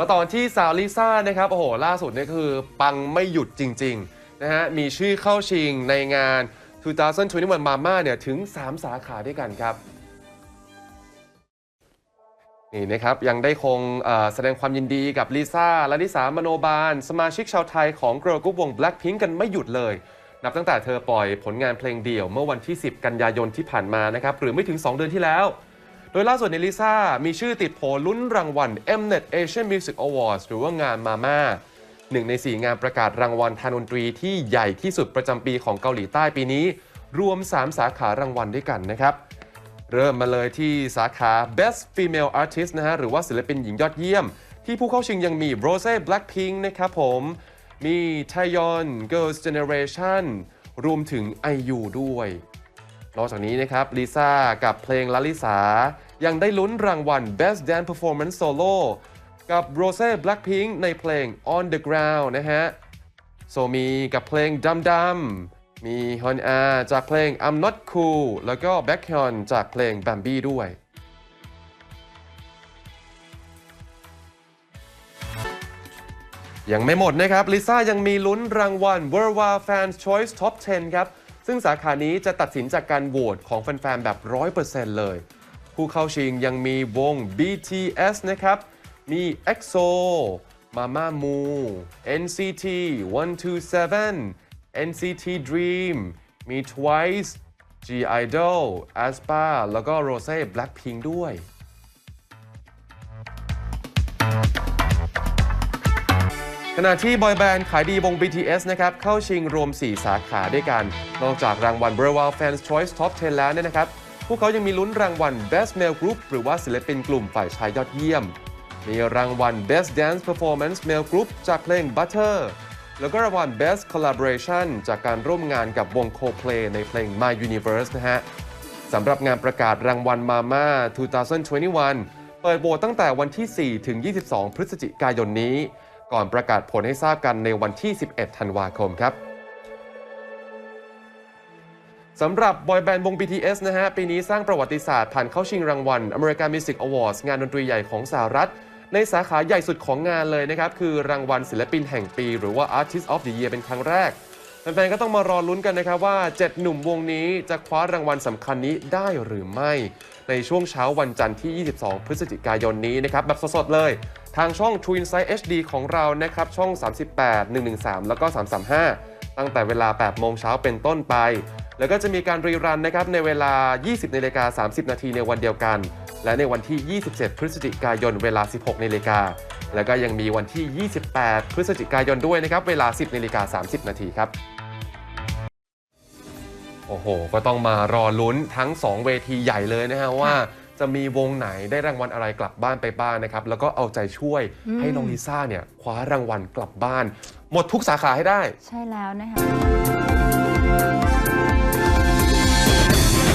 มาต่อที่สาวลิซ่านะครับโอ้โหล่าสุดนี่คือปังไม่หยุดจริงๆนะฮะมีชื่อเข้าชิงในงาน 2021 Mama เนี่ยถึง 3 สาขาด้วยกันครับนี่นะครับยังได้คงแสดงความยินดีกับลิซ่าและลิสามโนบาล สมาชิกชาวไทยของเกิร์ลกรุ๊ปวง Blackpink กันไม่หยุดเลย นับตั้งแต่เธอปล่อยผลงานเพลงเดี่ยวเมื่อวันที่ 10 กันยายนที่ผ่านมานะครับหรือไม่ถึง 2 เดือนที่แล้ว ดยล่าสุดในลิซ่ามีชื่อติดโผลุ้นรางวัล Mnet Asian Music Awards หรือว่างานมาม่าหนึ่งใน 4 งานประกาศรางวัลทางดนตรีที่ใหญ่ที่สุดประจำปีของเกาหลีใต้ปีนี้ รวม 3 สาขารางวัลด้วยกันนะครับ เริ่มมาเลยที่สาขา Best Female Artist นะฮะ หรือว่าศิลปินหญิงยอดเยี่ยม ที่ผู้เข้าชิงยังมี Rose Blackpink นะครับผม มี Taeyeon Girls Generation รวมถึง IU ด้วย นอกจากนี้นะครับลิซ่ากับเพลงลาลิสา ยังได้ลุ้นรางวัล Best Dance Performance Solo กับ Rose Blackpink ในเพลง On the Ground นะฮะ โซมีกับเพลงดำดำมีฮอนอาจากเพลง I'm Not Cool แล้วก็แบ็คฮอนจากเพลง Bambi ด้วยยังไม่หมดนะครับ ลิซ่ายังมีลุ้นรางวัล Worldwide Fans Choice Top 10 ครับ ซึ่งสาขานี้จะตัดสินจากการโหวตของแฟนๆ แบบ 100%เลย ผู้เข้าชิงยังมีวง BTS นะครับ มี EXO Mamamoo NCT 127 NCT Dream มี Twice G Idol aespa แล้วก็ Rose Blackpink ด้วยขณะที่บอยแบนด์ขายดีวง BTS นะครับ เข้าชิงรวม 4 สาขาด้วยกัน นอกจากรางวัล b r a w a l Fans Choice Top 10 แล้วเนี่ยนะครับ พวกเขายังมีลุ้นรางวัล Best Male Group หรือว่าศิลปินกลุ่มฝ่ายชายยอดเยี่ยม มีรางวัล Best Dance Performance Male Group จากเพลง Butter แล้วก็รางวัล Best Collaboration จากการร่วมงานกับวง Coldplay ในเพลง My Universe นะฮะสำหรับงานประกาศรางวัล Mama 2021 เปิดโหวตตั้งแต่วันที่ 4 ถึง 22 พฤศจิกายนนี้ ก่อนประกาศผลให้ทราบกันในวันที่ 11 ธันวาคมครับ สำหรับบอยแบนด์วง BTS นะฮะ ปีนี้สร้างประวัติศาสตร์ผ่านเข้าชิงรางวัล American Music Awards งานดนตรีใหญ่ของสหรัฐ ในสาขาใหญ่สุดของงานเลยนะครับ คือรางวัลศิลปินแห่งปี หรือว่า Artist of the Year เป็นครั้งแรกแฟนๆก็ต้องมารอลุ้นกันนะครับว่า 7 หนุ่มวงนี้จะคว้ารางวัลสำคัญนี้ได้หรือไม่ ในช่วงเช้าวันจันทร์ที่ 22 พฤศจิกายนนี้นะครับแบบสดๆเลย ทางช่อง True Insight HD ของเรานะครับช่อง 38 113 แล้วก็ 335 ตั้งแต่เวลา 8 โมงเช้าเป็นต้นไป แล้วก็จะมีการรีรันนะครับในเวลา 20นาฬิกา30 นาทีในวันเดียวกัน และในวันที่ 27 พฤศจิกายนเวลา 16นาฬิกาแล้วก็ยังมีวันที่ 28 พฤศจิกายนด้วยนะครับ เวลา 10นาฬิกา30 นาทีครับ โอ้โห ก็ต้องมารอลุ้นทั้ง 2 เวทีใหญ่เลยนะฮะว่าจะมีวงไหนได้รางวัลอะไรกลับบ้านไปบ้างนะครับ แล้วก็เอาใจช่วยให้น้องลิซ่าเนี่ยคว้ารางวัลกลับบ้าน หมดทุกสาขาให้ได้ ใช่แล้วนะคะ